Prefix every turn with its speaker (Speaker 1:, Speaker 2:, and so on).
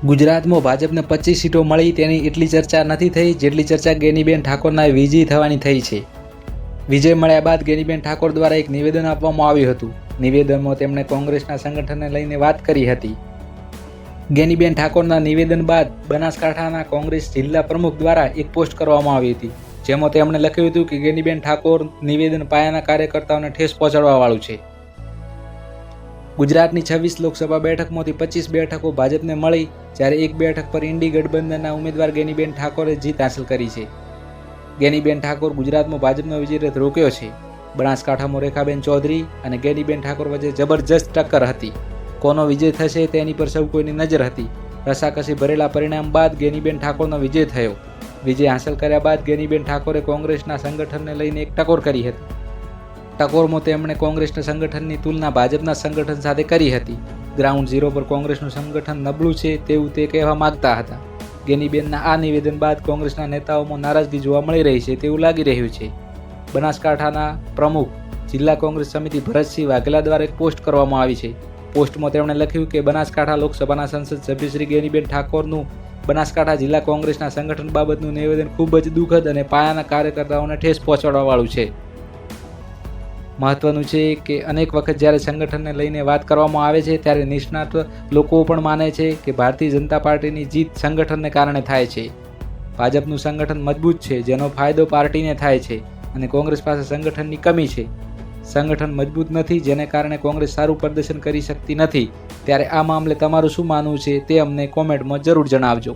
Speaker 1: ગુજરાતમાં ભાજપને પચીસ સીટો મળી તેની એટલી ચર્ચા નથી થઈ જેટલી ચર્ચા ગેનીબેન ઠાકોરના વિજય થવાની થઈ છે. વિજય મળ્યા બાદ ગેનીબેન ઠાકોર દ્વારા એક નિવેદન આપવામાં આવ્યું હતું. નિવેદનમાં તેમણે કોંગ્રેસના સંગઠનને લઈને વાત કરી હતી. ગેનીબેન ઠાકોરના નિવેદન બાદ બનાસકાંઠાના કોંગ્રેસ જિલ્લા પ્રમુખ દ્વારા એક પોસ્ટ કરવામાં આવી હતી, જેમાં તેમણે લખ્યું હતું કે ગેનીબેન ઠાકોર નિવેદન પાયાના કાર્યકર્તાઓને ઠેસ પહોંચાડવાવાળું છે. ગુજરાતની છવ્વીસ લોકસભા બેઠકમાંથી પચીસ બેઠકો ભાજપને મળી, જ્યારે એક બેઠક પર ઇન્ડી ગઠબંધનના ઉમેદવાર ગેનીબેન ઠાકોરે જીત હાંસલ કરી છે. ગેનીબેન ઠાકોર ગુજરાતમાં ભાજપનો વિજય રથ રોક્યો છે. બનાસકાંઠામાં રેખાબેન ચૌધરી અને ગેનીબેન ઠાકોર વચ્ચે જબરજસ્ત ટક્કર હતી. કોનો વિજય થશે તેની પર સૌ કોઈની નજર હતી. રસાકસી ભરેલા પરિણામ બાદ ગેનીબેન ઠાકોરનો વિજય થયો. વિજય હાંસલ કર્યા બાદ ગેનીબેન ઠાકોરે કોંગ્રેસના સંગઠનને લઈને એક ટકોર કરી હતી. ટકોરમાં તેમણે કોંગ્રેસના સંગઠનની તુલના ભાજપના સંગઠન સાથે કરી હતી. ગ્રાઉન્ડ ઝીરો પર કોંગ્રેસનું સંગઠન નબળું છે તેવું તે કહેવા માંગતા હતા. ગેનીબેનના આ નિવેદન બાદ કોંગ્રેસના નેતાઓમાં નારાજગી જોવા મળી રહી છે તેવું લાગી રહ્યું છે. બનાસકાંઠાના પ્રમુખ જિલ્લા કોંગ્રેસ સમિતિ ભરતસિંહ વાઘેલા દ્વારા એક પોસ્ટ કરવામાં આવી છે. પોસ્ટમાં તેમણે લખ્યું કે બનાસકાંઠા લોકસભાના સંસદ સભ્ય શ્રી ગેનીબેન ઠાકોરનું બનાસકાંઠા જિલ્લા કોંગ્રેસના સંગઠન બાબતનું નિવેદન ખૂબ જ દુઃખદ અને પાયાના કાર્યકર્તાઓને ઠેસ પહોંચાડવાવાળું છે. મહત્વનું છે કે અનેક વખત જ્યારે સંગઠનને લઈને વાત કરવામાં આવે છે, ત્યારે નિષ્ણાત લોકો પણ માને છે કે ભારતીય જનતા પાર્ટીની જીત સંગઠનને કારણે થાય છે. ભાજપનું સંગઠન મજબૂત છે, જેનો ફાયદો પાર્ટીને થાય છે અને કોંગ્રેસ પાસે સંગઠનની કમી છે. સંગઠન મજબૂત નથી, જેને કારણે કોંગ્રેસ સારું પ્રદર્શન કરી શકતી નથી. ત્યારે આ મામલે તમારું શું માનવું છે તે અમને કોમેન્ટમાં જરૂર જણાવજો.